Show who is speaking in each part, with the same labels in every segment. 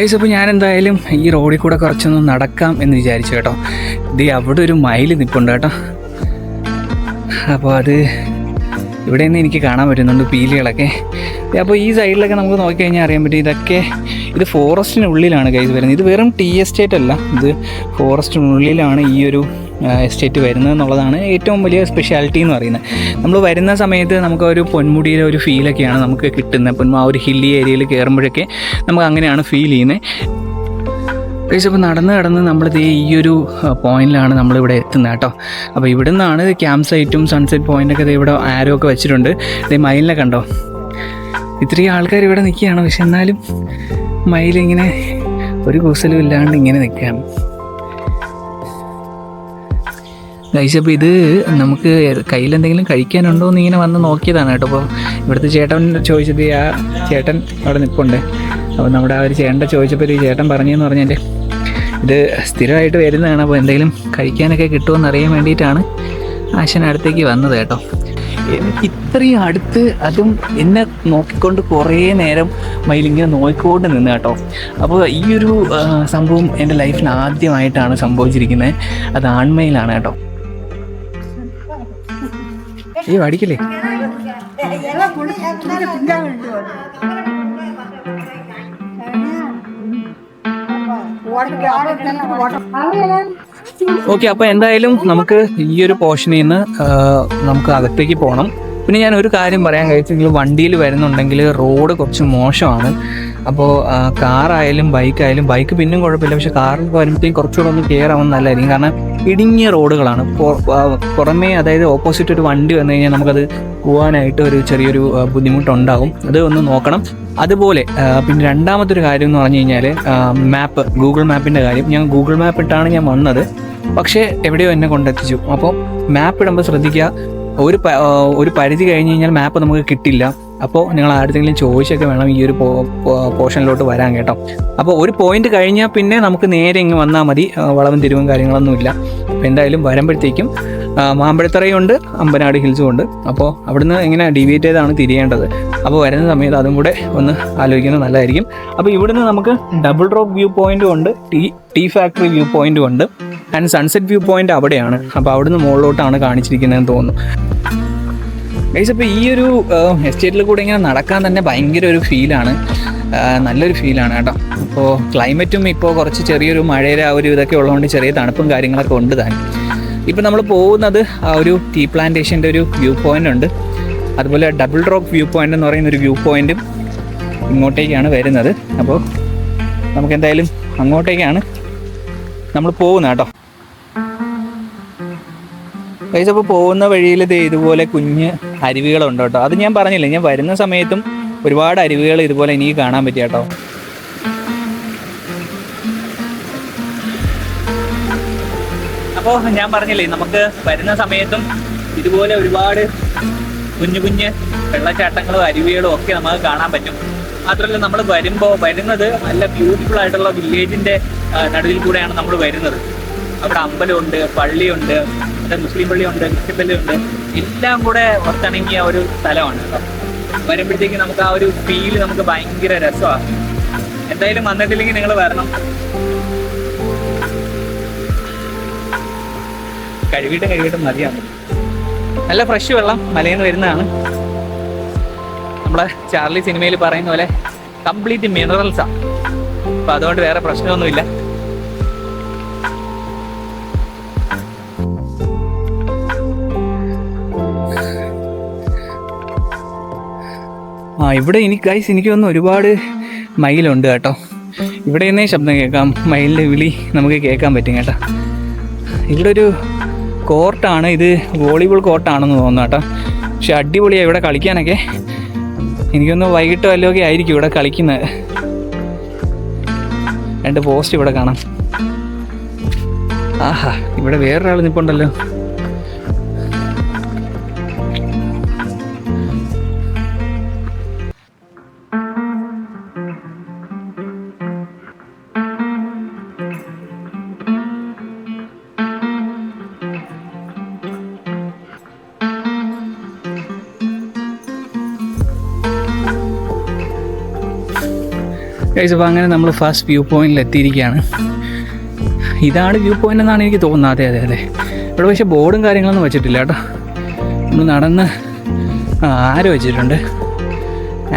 Speaker 1: Guys അപ്പോൾ ഞാൻ എന്തായാലും ഈ റോഡിൽ കൂടെ കുറച്ചൊന്ന് നടക്കാം എന്ന് വിചാരിച്ചു കേട്ടോ. ഇത് അവിടെ ഒരു മയിൽ നിൽപ്പുണ്ട് കേട്ടോ. അപ്പോൾ അത് ഇവിടെ നിന്ന് എനിക്ക് കാണാൻ പറ്റുന്നുണ്ട് പീലികളൊക്കെ. അപ്പോൾ ഈ സൈഡിലൊക്കെ നമുക്ക് നോക്കിക്കഴിഞ്ഞാൽ അറിയാൻ പറ്റും. ഇതൊക്കെ ഇത് ഫോറസ്റ്റിനുള്ളിലാണ് കൈസ് വരുന്നത്. ഇത് വെറും ടീ എസ്റ്റേറ്റ് അല്ല. ഇത് ഫോറസ്റ്റിനുള്ളിലാണ് ഈ ഒരു എസ്റ്റേറ്റ് വരുന്നത് എന്നുള്ളതാണ് ഏറ്റവും വലിയ സ്പെഷ്യാലിറ്റി എന്ന് പറയുന്നത്. നമ്മൾ വരുന്ന സമയത്ത് നമുക്ക് ഒരു പൊന്മുടിയിലെ ഒരു ഫീലൊക്കെയാണ് നമുക്ക് കിട്ടുന്നത്. അപ്പം ആ ഒരു ഹില്ലി ഏരിയയിൽ കയറുമ്പോഴൊക്കെ നമുക്ക് അങ്ങനെയാണ് ഫീൽ ചെയ്യുന്നത്. ഗൈസ് അപ്പോൾ നടന്ന് നടന്ന് നമ്മളിത് ഈ ഒരു പോയിന്റിലാണ് നമ്മളിവിടെ എത്തുന്നത് കേട്ടോ. അപ്പോൾ ഇവിടെ നിന്നാണ് ക്യാമ്പ് സൈറ്റും സൺസെറ്റ് പോയിന്റൊക്കെ ദേ ഇവിടെ ആരോ ഒക്കെ വെച്ചിട്ടുണ്ട്. ഇത് മയിലിനെ കണ്ടോ? ഇത്രയും ആൾക്കാർ ഇവിടെ നിൽക്കുകയാണ്. പക്ഷെ എന്നാലും മയിലിങ്ങനെ ഒരു കൂസലും ഇല്ലാണ്ട് ഇങ്ങനെ നിൽക്കുകയാണ്. ഗൈസ് ഇത് നമുക്ക് കയ്യിൽ എന്തെങ്കിലും കഴിക്കാനുണ്ടോ എന്ന് ഇങ്ങനെ വന്ന് നോക്കിയതാണ് കേട്ടോ. അപ്പോൾ ഇവിടുത്തെ ചേട്ടൻ ചോദിച്ചത് ആ ചേട്ടൻ അവിടെ നിൽപ്പുണ്ട്. അപ്പോൾ നമ്മുടെ ആ ഒരു ചേട്ടന്റെ ചോദിച്ചപ്പോൾ ഈ ചേട്ടൻ പറഞ്ഞതെന്ന് പറഞ്ഞാൽ ഇത് സ്ഥിരമായിട്ട് വരുന്നതാണ്. അപ്പോൾ എന്തെങ്കിലും കഴിക്കാനൊക്കെ കിട്ടുമെന്ന് അറിയാൻ വേണ്ടിയിട്ടാണ് ആശൻ അടുത്തേക്ക് വന്നത് കേട്ടോ. എനിക്ക് ഇത്രയും അടുത്ത് അതും എന്നെ നോക്കിക്കൊണ്ട് കുറേ നേരം മയിലിങ്ങനെ നോക്കിക്കൊണ്ട് നിന്ന് കേട്ടോ. അപ്പോൾ ഈ ഒരു സംഭവം എന്റെ ലൈഫിൽ ആദ്യമായിട്ടാണ് സംഭവിച്ചിരിക്കുന്നത്. അത് ആൺമയിലാണ് കേട്ടോ. ഈ അടിക്കില്ലേ ഓക്കെ അപ്പൊ എന്തായാലും നമുക്ക് ഈ ഒരു പോർഷനിൽ നിന്ന് നമുക്ക് അകത്തേക്ക് പോകണം പിന്നെ ഞാൻ ഒരു കാര്യം പറയാൻ കഴിച്ചെങ്കിൽ വണ്ടിയിൽ വരുന്നുണ്ടെങ്കിൽ റോഡ് കുറച്ച് മോശമാണ്. അപ്പോൾ കാറായാലും ബൈക്കായാലും ബൈക്ക് പിന്നും കുഴപ്പമില്ല. പക്ഷെ കാറിൽ വരുമ്പോഴത്തേക്കും കുറച്ചുകൂടെ ഒന്ന് കെയർ ആവുന്ന നല്ലതായിരിക്കും. കാരണം ഇടുങ്ങിയ റോഡുകളാണ്. പുറമേ അതായത് ഓപ്പോസിറ്റ് ഒരു വണ്ടി വന്നു കഴിഞ്ഞാൽ നമുക്കത് പോകാനായിട്ട് ഒരു ചെറിയൊരു ബുദ്ധിമുട്ടുണ്ടാകും. അത് ഒന്ന് നോക്കണം. അതുപോലെ പിന്നെ രണ്ടാമത്തെ കാര്യം എന്ന് പറഞ്ഞു കഴിഞ്ഞാൽ മാപ്പ് ഗൂഗിൾ മാപ്പിന്റെ കാര്യം. ഞാൻ ഗൂഗിൾ മാപ്പ് ഇട്ടാണ് ഞാൻ വന്നത്. പക്ഷേ എവിടെയോ എന്നെ കൊണ്ടെത്തിച്ചു. അപ്പോൾ മാപ്പ് ഇടുമ്പോൾ ശ്രദ്ധിക്കുക. ഒരു ഒരു പരിധി കഴിഞ്ഞ് കഴിഞ്ഞാൽ മാപ്പ് നമുക്ക് കിട്ടില്ല. അപ്പോൾ നിങ്ങൾ ആരുടെങ്കിലും ചോദിച്ചൊക്കെ വേണം ഈ ഒരു പോർഷനിലോട്ട് വരാൻ കേട്ടോ. അപ്പോൾ ഒരു പോയിന്റ് കഴിഞ്ഞാൽ പിന്നെ നമുക്ക് നേരെ ഇങ്ങ് വന്നാൽ മതി. വളവും തിരിവും കാര്യങ്ങളൊന്നുമില്ല അപ്പോൾ എന്തായാലും വരുമ്പോഴത്തേക്കും മാമ്പഴത്തറയുണ്ട് അമ്പനാട് ഹിൽസും ഉണ്ട്. അപ്പോൾ അവിടുന്ന് എങ്ങനെ ഡീവിയേറ്റ് ചെയ്താണ് തിരിയേണ്ടത്. അപ്പോൾ വരുന്ന സമയത്ത് അതും കൂടെ ഒന്ന് ആലോചിക്കുന്നത് നല്ലതായിരിക്കും. അപ്പോൾ ഇവിടുന്ന് നമുക്ക് ഡബിൾ റോക്ക് വ്യൂ പോയിന്റും ഉണ്ട് ടീ ടീ ഫാക്ടറി വ്യൂ പോയിന്റും ഉണ്ട്. ആൻഡ് സൺസെറ്റ് വ്യൂ പോയിന്റ് അവിടെയാണ്. അപ്പോൾ അവിടുന്ന് മുകളിലോട്ടാണ് കാണിച്ചിരിക്കുന്നതെന്ന് തോന്നുന്നു. ഗൈസ് അപ്പോൾ ഈ ഒരു എസ്റ്റേറ്റിൽ കൂടെ ഇങ്ങനെ നടക്കാൻ തന്നെ ഭയങ്കര ഒരു ഫീലാണ് നല്ലൊരു ഫീലാണ് കേട്ടോ. അപ്പോൾ ക്ലൈമറ്റും ഇപ്പോൾ കുറച്ച് ചെറിയൊരു മഴയുടെ ആ ഒരു ഇതൊക്കെ ഉള്ളതുകൊണ്ട് ചെറിയ തണുപ്പും കാര്യങ്ങളൊക്കെ ഉണ്ട് താൻ. ഇപ്പം നമ്മൾ പോകുന്നത് ആ ഒരു ടീ പ്ലാന്റേഷന്റെ ഒരു വ്യൂ പോയിന്റ് ഉണ്ട്. അതുപോലെ ഡബിൾ റോക്ക് വ്യൂ പോയിന്റ് എന്ന് പറയുന്ന ഒരു വ്യൂ പോയിന്റും ഇങ്ങോട്ടേക്കാണ് വരുന്നത്. അപ്പോൾ നമുക്ക് എന്തായാലും അങ്ങോട്ടേക്കാണ് നമ്മൾ പോകുന്നത് കേട്ടോ. ഗൈസ് അപ്പോൾ പോകുന്ന വഴിയിൽ ഇത് ഇതുപോലെ കുഞ്ഞ് അരുവികളുണ്ട് കേട്ടോ. അത് ഞാൻ പറഞ്ഞില്ല ഞാൻ വരുന്ന സമയത്തും ഒരുപാട് അരുവികൾ ഇതുപോലെ എനിക്ക് കാണാൻ പറ്റിയ കേട്ടോ. അപ്പോൾ ഞാൻ പറഞ്ഞില്ലേ നമുക്ക് വരുന്ന സമയത്തും ഇതുപോലെ ഒരുപാട് കുഞ്ഞു കുഞ്ഞ് വെള്ളച്ചാട്ടങ്ങളും അരുവികളും ഒക്കെ നമുക്ക് കാണാൻ പറ്റും. മാത്രമല്ല നമ്മൾ വരുമ്പോൾ വരുന്നത് നല്ല ബ്യൂട്ടിഫുൾ ആയിട്ടുള്ള വില്ലേജിന്റെ നടുവിൽ കൂടെയാണ് നമ്മൾ വരുന്നത്. അവിടെ അമ്പലമുണ്ട് പള്ളിയുണ്ട് അവിടെ മുസ്ലിം പള്ളിയുണ്ട് ക്രിസ്ത്യൻ പള്ളിയുണ്ട്. എല്ലാം കൂടെ ഒത്തിണങ്ങിയ ഒരു സ്ഥലമാണ് വരുമ്പോഴത്തേക്ക് നമുക്ക് ആ ഒരു ഫീൽ നമുക്ക് ഭയങ്കര രസമാണ്. എന്തായാലും വന്നിട്ടില്ലെങ്കിൽ നിങ്ങൾ വരണം. കഴുകിയിട്ട് കഴുകിയിട്ട് മതിയാണ് നല്ല ഫ്രഷ് വെള്ളം മലയിൽ നിന്ന് വരുന്നതാണ്. നമ്മളെ ചാർലി സിനിമയിൽ പറയുന്ന പോലെ കംപ്ലീറ്റ് മിനറൽസാണ് അപ്പൊ അതുകൊണ്ട് വേറെ പ്രശ്നമൊന്നുമില്ല. ആ ഇവിടെ എനിക്ക് ഗൈസ് എനിക്ക് തോന്നുന്നു ഒരുപാട് മയിലുണ്ട് കേട്ടോ. ഇവിടെ നിന്നേ ശബ്ദം കേൾക്കാം. മയിലിന്റെ വിളി നമുക്ക് കേൾക്കാൻ പറ്റും കേട്ടോ. ഇവിടെ ഒരു കോർട്ടാണ്. ഇത് വോളിബോൾ കോർട്ടാണെന്ന് തോന്നുന്നു കേട്ടോ. പക്ഷെ അടിപൊളിയാണ് ഇവിടെ കളിക്കാനൊക്കെ. എനിക്കൊന്ന് വൈകിട്ടോ വല്ലതൊക്കെ ആയിരിക്കും ഇവിടെ കളിക്കുന്നത്. രണ്ട് പോസ്റ്റ് ഇവിടെ കാണാം. ആഹാ ഇവിടെ വേറൊരാൾ നിൽപ്പുണ്ടല്ലോ ഗൈസ് അപ്പോൾ അങ്ങനെ നമ്മൾ ഫസ്റ്റ് വ്യൂ പോയിന്റിൽ എത്തിയിരിക്കുകയാണ് ഇതാണ് വ്യൂ പോയിന്റ് എന്നാണ് എനിക്ക് തോന്നുന്നത്. അതെ അതെ അതെ. ഇവിടെ പക്ഷേ ബോർഡും കാര്യങ്ങളൊന്നും വെച്ചിട്ടില്ല കേട്ടോ. നമ്മൾ നടന്ന് ആരോ വെച്ചിട്ടുണ്ട്.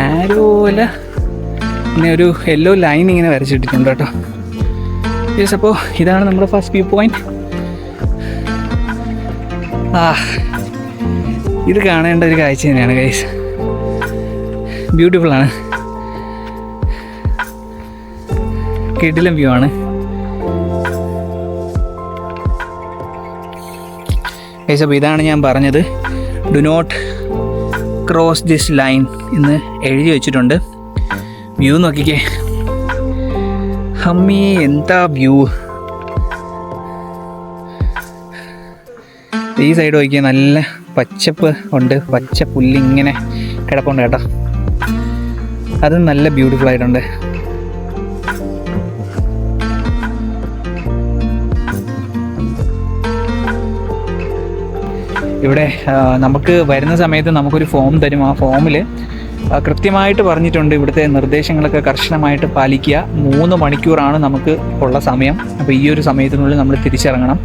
Speaker 1: ആരോ അല്ല പിന്നെ ഒരു യെല്ലോ ലൈൻ ഇങ്ങനെ വരച്ചിട്ടിട്ടുണ്ട് കേട്ടോ. യെസ് അപ്പോൾ ഇതാണ് നമ്മുടെ ഫസ്റ്റ് വ്യൂ പോയിന്റ് ആ ഇത് കാണേണ്ട ഒരു കാഴ്ച തന്നെയാണ് ഗൈസ് ബ്യൂട്ടിഫുൾ കിടിലം വ്യൂ ആണ്. അപ്പോൾ ഇതാണ് ഞാൻ പറഞ്ഞത്. Do not cross this line എന്ന് എഴുതി വെച്ചിട്ടുണ്ട്. വ്യൂ നോക്കിക്കേ. ഹമ്മി എന്താ വ്യൂ ഈ സൈഡ് നോക്കിയാൽ നല്ല പച്ചപ്പ് ഉണ്ട്. പച്ച പുല്ലിങ്ങനെ കിടപ്പുണ്ട് കേട്ടോ. അത് നല്ല ബ്യൂട്ടിഫുൾ ആയിട്ടുണ്ട്. ഇവിടെ നമുക്ക് വരുന്ന സമയത്ത് നമുക്കൊരു ഫോം തരും. ആ ഫോമിൽ കൃത്യമായിട്ട് പറഞ്ഞിട്ടുണ്ട് ഇവിടുത്തെ നിർദ്ദേശങ്ങളൊക്കെ കർശനമായിട്ട് പാലിക്കുക. മൂന്ന് മണിക്കൂറാണ് നമുക്ക് ഉള്ള സമയം. അപ്പോൾ ഈ ഒരു സമയത്തിനുള്ളിൽ നമ്മൾ തിരിച്ചിറങ്ങണം.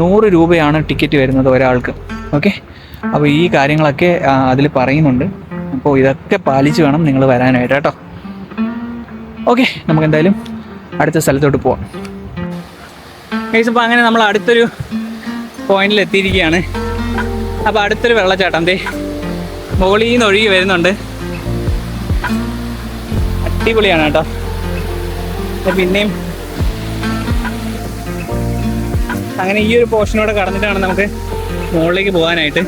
Speaker 1: നൂറ് രൂപയാണ് ടിക്കറ്റ് വരുന്നത് ഒരാൾക്ക്. ഓക്കെ? അപ്പോൾ ഈ കാര്യങ്ങളൊക്കെ അതിൽ പറയുന്നുണ്ട്. അപ്പോൾ ഇതൊക്കെ പാലിച്ച് വേണം നിങ്ങൾ വരാനായിട്ട് കേട്ടോ. ഓക്കെ? നമുക്ക് എന്തായാലും അടുത്ത സ്ഥലത്തോട്ട് പോവാം. ഗൈസ് അപ്പോൾ അങ്ങനെ നമ്മൾ അടുത്തൊരു പോയിന്റിൽ എത്തിയിരിക്കുകയാണ്. അപ്പോൾ അടുത്തൊരു വെള്ളച്ചാട്ടം ദേ. മുകളിൽ നിന്ന് ഒഴുകി വരുന്നുണ്ട്. അടിപൊളിയാണ് കേട്ടോ. പിന്നെയും അങ്ങനെ ഈ ഒരു പോർഷനോടെ കടന്നിട്ടാണ് നമുക്ക് മുകളിലേക്ക് പോകാനായിട്ട്.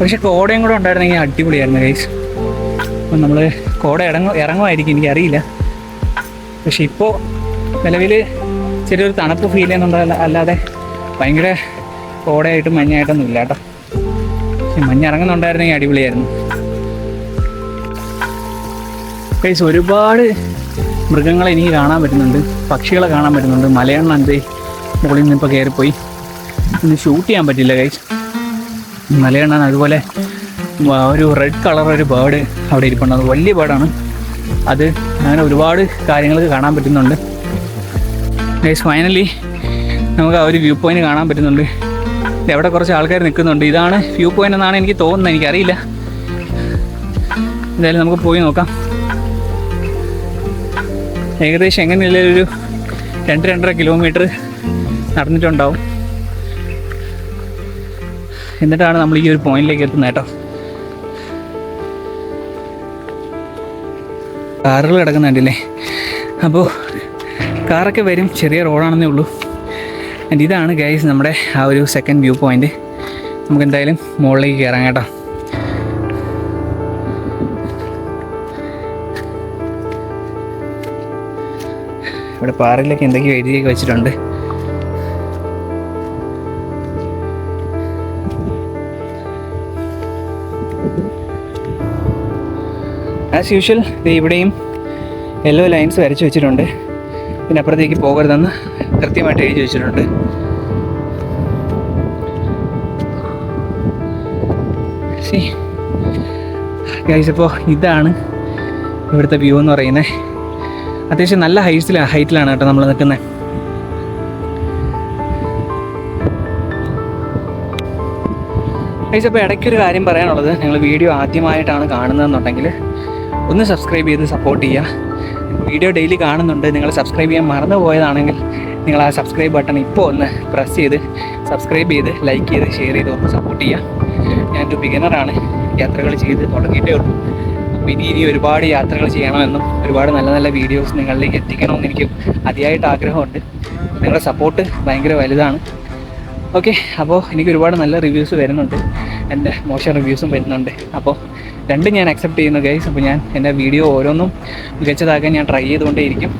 Speaker 1: പക്ഷെ കോടയും കൂടെ ഉണ്ടായിരുന്നെങ്കിൽ അടിപൊളിയായിരുന്നു ഗൈസ് അപ്പം നമ്മൾ കോട ഇറങ്ങ ഇറങ്ങുമായിരിക്കും എനിക്കറിയില്ല. പക്ഷെ ഇപ്പോൾ നിലവിൽ ചെറിയൊരു തണുപ്പ് ഫീൽ ചെയ്യുന്നുണ്ട്. അല്ല- അല്ലാതെ ഭയങ്കര കോടയായിട്ടും മഞ്ഞായിട്ടൊന്നും ഇല്ല കേട്ടോ. പക്ഷെ മഞ്ഞ് ഇറങ്ങുന്നുണ്ടായിരുന്നെങ്കിൽ അടിപൊളിയായിരുന്നു. ഗൈസ് ഒരുപാട് മൃഗങ്ങളെ എനിക്ക് കാണാൻ പറ്റുന്നുണ്ട്. പക്ഷികളെ കാണാൻ പറ്റുന്നുണ്ട്. മലയെണ്ണ എന്തേ മുകളിൽ നിന്ന് ഇപ്പോൾ കയറിപ്പോയി ഇന്ന് ഷൂട്ട് ചെയ്യാൻ പറ്റില്ല കൈസ് മലയെണ്ണ അതുപോലെ ഒരു റെഡ് കളർ ഒരു ബേർഡ് അവിടെ ഇരിപ്പുണ്ട്. അത് വലിയ ബേർഡാണ് അത് അങ്ങനെ ഒരുപാട് കാര്യങ്ങൾ കാണാൻ പറ്റുന്നുണ്ട്. ഗൈസ് ഫൈനലി നമുക്ക് ആ ഒരു വ്യൂ പോയിന്റ് കാണാൻ പറ്റുന്നുണ്ട്. അവിടെ കുറച്ച് ആൾക്കാർ നിൽക്കുന്നുണ്ട്. ഇതാണ് വ്യൂ പോയിന്റ് എന്നാണ് എനിക്ക് തോന്നുന്നത്. എനിക്കറിയില്ല. എന്തായാലും നമുക്ക് പോയി നോക്കാം. ഏകദേശം എങ്ങനെയുള്ള ഒരു രണ്ട് രണ്ടര കിലോമീറ്റർ നടന്നിട്ടുണ്ടാവും. എന്നിട്ടാണ് നമ്മൾ ഈ ഒരു പോയിന്റിലേക്ക് എത്തുന്നത് കേട്ടോ. കാറുകൾ കിടക്കുന്നുണ്ടല്ലേ അപ്പോൾ കാറൊക്കെ വരും. ചെറിയ റോഡാണെന്നേ ഉള്ളൂ. ആൻഡ് ഇതാണ് ഗൈസ് നമ്മുടെ ആ ഒരു സെക്കൻഡ് വ്യൂ പോയിന്റ് നമുക്ക് എന്തായാലും മുകളിലേക്ക് കയറാം കേട്ടോ. ഇവിടെ പാറയിലൊക്കെ എന്തൊക്കെയോ എഴുതിയൊക്കെ വെച്ചിട്ടുണ്ട്. ആസ് യൂഷ്വൽ ഇവിടെയും യെല്ലോ ലൈൻസ് വരച്ച് വെച്ചിട്ടുണ്ട്. പിന്നെ അപ്പുറത്തേക്ക് പോകരുതെന്ന് കൃത്യമായിട്ട് എഴുതി വെച്ചിട്ടുണ്ട്. ഇപ്പോൾ ഇതാണ് ഇവിടുത്തെ വ്യൂ എന്ന് പറയുന്നത്. അത്യാവശ്യം നല്ല ഹൈറ്റ്സിലാണ് ഹൈറ്റിലാണ് കേട്ടോ നമ്മൾ നിൽക്കുന്നത് ഗൈസ് അപ്പോൾ ഇടയ്ക്കൊരു കാര്യം പറയാനുള്ളത്. നിങ്ങൾ വീഡിയോ ആദ്യമായിട്ടാണ് കാണുന്നതെന്നുണ്ടെങ്കിൽ ഒന്ന് സബ്സ്ക്രൈബ് ചെയ്ത് സപ്പോർട്ട് ചെയ്യുക. വീഡിയോ ഡെയിലി കാണുന്നുണ്ട്. നിങ്ങൾ സബ്സ്ക്രൈബ് ചെയ്യാൻ മറന്നു പോയതാണെങ്കിൽ നിങ്ങൾ ആ സബ്സ്ക്രൈബ് ബട്ടൺ ഇപ്പോൾ ഒന്ന് പ്രസ് ചെയ്ത് സബ്സ്ക്രൈബ് ചെയ്ത് ലൈക്ക് ചെയ്ത് ഷെയർ ചെയ്ത് ഒന്ന് സപ്പോർട്ട് ചെയ്യുക. ഞാനൊരു ബിഗിനറാണ് യാത്രകൾ ചെയ്ത് തുടങ്ങിയിട്ടേ ഉള്ളൂ. അപ്പോൾ ഇനി ഇനി ഒരുപാട് യാത്രകൾ ചെയ്യണമെന്നും ഒരുപാട് നല്ല നല്ല വീഡിയോസ് നിങ്ങളിലേക്ക് എത്തിക്കണമെന്ന് എനിക്ക് അതിയായിട്ട് ആഗ്രഹമുണ്ട്. നിങ്ങളുടെ സപ്പോർട്ട് ഭയങ്കര വലുതാണ്. ഓക്കെ അപ്പോൾ എനിക്ക് ഒരുപാട് നല്ല റിവ്യൂസ് വരുന്നുണ്ട്. എന്റെ മോശം റിവ്യൂസും വരുന്നുണ്ട്. അപ്പോൾ രണ്ടും ഞാൻ അക്സെപ്റ്റ് ചെയ്യുന്നു ഗൈസ് അപ്പോൾ ഞാൻ എന്റെ വീഡിയോ ഓരോന്നും മികച്ചതാക്കാൻ ഞാൻ ട്രൈ ചെയ്തുകൊണ്ടേയിരിക്കും.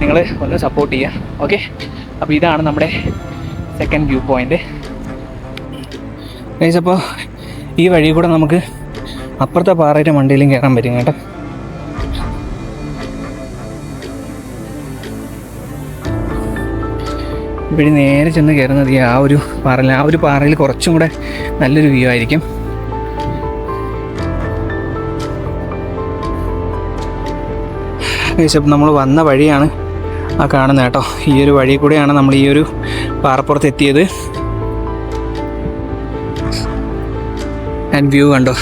Speaker 1: നിങ്ങൾ ഒന്ന് സപ്പോർട്ട് ചെയ്യുക ഓക്കെ അപ്പോൾ ഇതാണ് നമ്മുടെ സെക്കൻഡ് വ്യൂ പോയിന്റ് ഗൈസ് അപ്പോൾ ഈ വഴി കൂടെ നമുക്ക് അപ്പുറത്തെ പാറയുടെ വണ്ടിയിലും കയറാൻ പറ്റും കേട്ടോ. ഇവിടെ നേരെ ചെന്ന് കയറുന്നത് ആ ഒരു പാറയിൽ ആ ഒരു പാറയിൽ കുറച്ചും കൂടെ നല്ലൊരു വ്യൂ ആയിരിക്കും. ഏകദേശം നമ്മൾ വന്ന വഴിയാണ് ആ കാണുന്നത് കേട്ടോ. ഈ ഒരു വഴി കൂടെയാണ് നമ്മൾ ഈ ഒരു പാറപ്പുറത്ത് എത്തിയത്. ആൻഡ് വ്യൂ കണ്ടോ?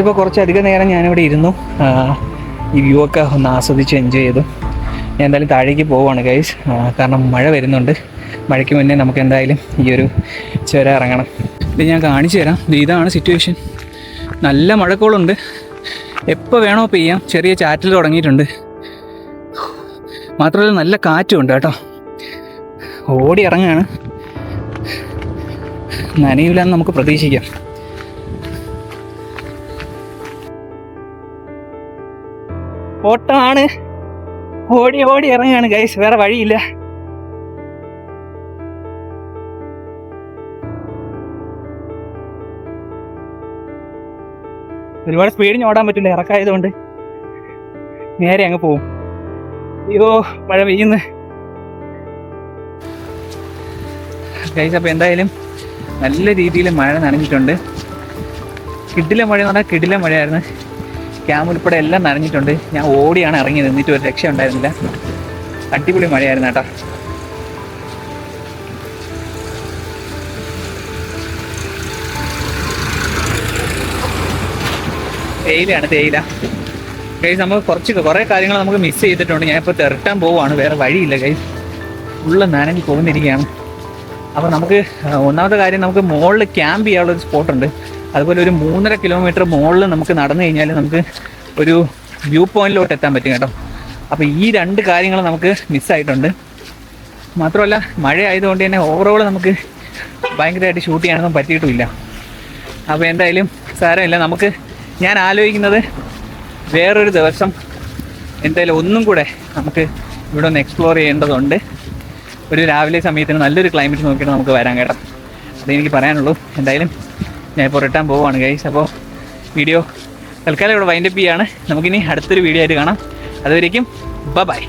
Speaker 1: ഇപ്പോൾ കുറച്ചധികം നേരം ഞാനിവിടെ ഇരുന്നു. ഈ വ്യൂ ഒക്കെ ഒന്ന് ആസ്വദിച്ച് എൻജോയ് ചെയ്തു. ഞാൻ എന്തായാലും താഴേക്ക് പോവുകയാണ് ഗൈസ് കാരണം മഴ വരുന്നുണ്ട്. മഴയ്ക്ക് മുന്നേ നമുക്ക് എന്തായാലും ഈ ഒരു ചുര ഇറങ്ങണം. ഇത് ഞാൻ കാണിച്ചു തരാം. ഇതാണ് സിറ്റുവേഷൻ നല്ല മഴക്കോളുണ്ട്. എപ്പോൾ വേണോ പെയ്യാം. ചെറിയ ചാറ്റൽ തുടങ്ങിയിട്ടുണ്ട്. മാത്രമല്ല നല്ല കാറ്റുമുണ്ട് കേട്ടോ. ഓടി ഇറങ്ങുകയാണ് നനയില്ലാന്ന് നമുക്ക് പ്രതീക്ഷിക്കാം. ഓട്ടമാണ്. ഓടി ഓടി ഇറങ്ങുകയാണ് ഗൈസ് വേറെ വഴിയില്ല. ഒരുപാട് സ്പീഡിന് ഓടാൻ പറ്റില്ല ഇറക്കായതുകൊണ്ട്. നേരെ അങ്ങ് പോവും. അയ്യോ മഴ പെയ്യുന്നു. ഗൈസ് അപ്പോൾ എന്തായാലും നല്ല രീതിയിൽ മഴ നനഞ്ഞിട്ടുണ്ട്. കിടില മഴ എന്ന് പറഞ്ഞാൽ കിടില മഴയായിരുന്നു. ക്യാമ്പ് ഉൾപ്പെടെ എല്ലാം നനഞ്ഞിട്ടുണ്ട്. ഞാൻ ഓടിയാണ് ഇറങ്ങി നിന്നിട്ട് ഒരു രക്ഷ ഉണ്ടായിരുന്നില്ല അടിപൊളി മഴയായിരുന്നു കേട്ടോ. തേയിലയാണ് തേയില കൈസ് നമുക്ക് കുറച്ച് കുറേ കാര്യങ്ങൾ നമുക്ക് മിസ് ചെയ്തിട്ടുണ്ട്. ഞാൻ ഇപ്പോൾ തിരട്ടാൻ പോവുകയാണ് വേറെ വഴിയില്ല കൈസ് ഉള്ള നനഞ്ഞ് പോകുന്നിരിക്കുകയാണ് അപ്പോൾ നമുക്ക് ഒന്നാമത്തെ കാര്യം നമുക്ക് മുകളിൽ ക്യാമ്പ് ചെയ്യാനുള്ള ഒരു സ്പോട്ടുണ്ട് അതുപോലെ ഒരു മൂന്നര കിലോമീറ്റർ മുകളിൽ നമുക്ക് നടന്നു കഴിഞ്ഞാൽ നമുക്ക് ഒരു വ്യൂ പോയിന്റിലോട്ട് എത്താൻ പറ്റും കേട്ടോ. അപ്പോൾ ഈ രണ്ട് കാര്യങ്ങൾ നമുക്ക് മിസ്സായിട്ടുണ്ട് മാത്രമല്ല മഴ ആയതുകൊണ്ട് തന്നെ ഓവറോൾ നമുക്ക് ഭയങ്കരമായിട്ട് ഷൂട്ട് ചെയ്യാനൊന്നും പറ്റിയിട്ടുമില്ല. അപ്പോൾ എന്തായാലും സാരമില്ല. നമുക്ക് ഞാൻ ആലോചിക്കുന്നത് വേറൊരു ദിവസം എന്തായാലും ഒന്നും കൂടെ നമുക്ക് ഇവിടെ ഒന്ന് എക്സ്പ്ലോർ ചെയ്യേണ്ടതുണ്ട്. ഒരു രാവിലെ സമയത്തിന് നല്ലൊരു ക്ലൈമറ്റ് നോക്കിയിട്ട് നമുക്ക് വരാൻ കേട്ടോ. അതെനിക്ക് പറയാനുള്ളൂ. എന്തായാലും ഞാൻ ഇപ്പോൾ റിട്ടേൺ പോവുകയാണ് ഗൈസ് അപ്പോൾ വീഡിയോ തൽക്കാലം ഇവിടെ വൈൻഡപ്പ് ചെയ്യാണ്. നമുക്കിനി അടുത്തൊരു വീഡിയോ ആയിട്ട് കാണാം. അതുവരേക്കും ബ ബൈ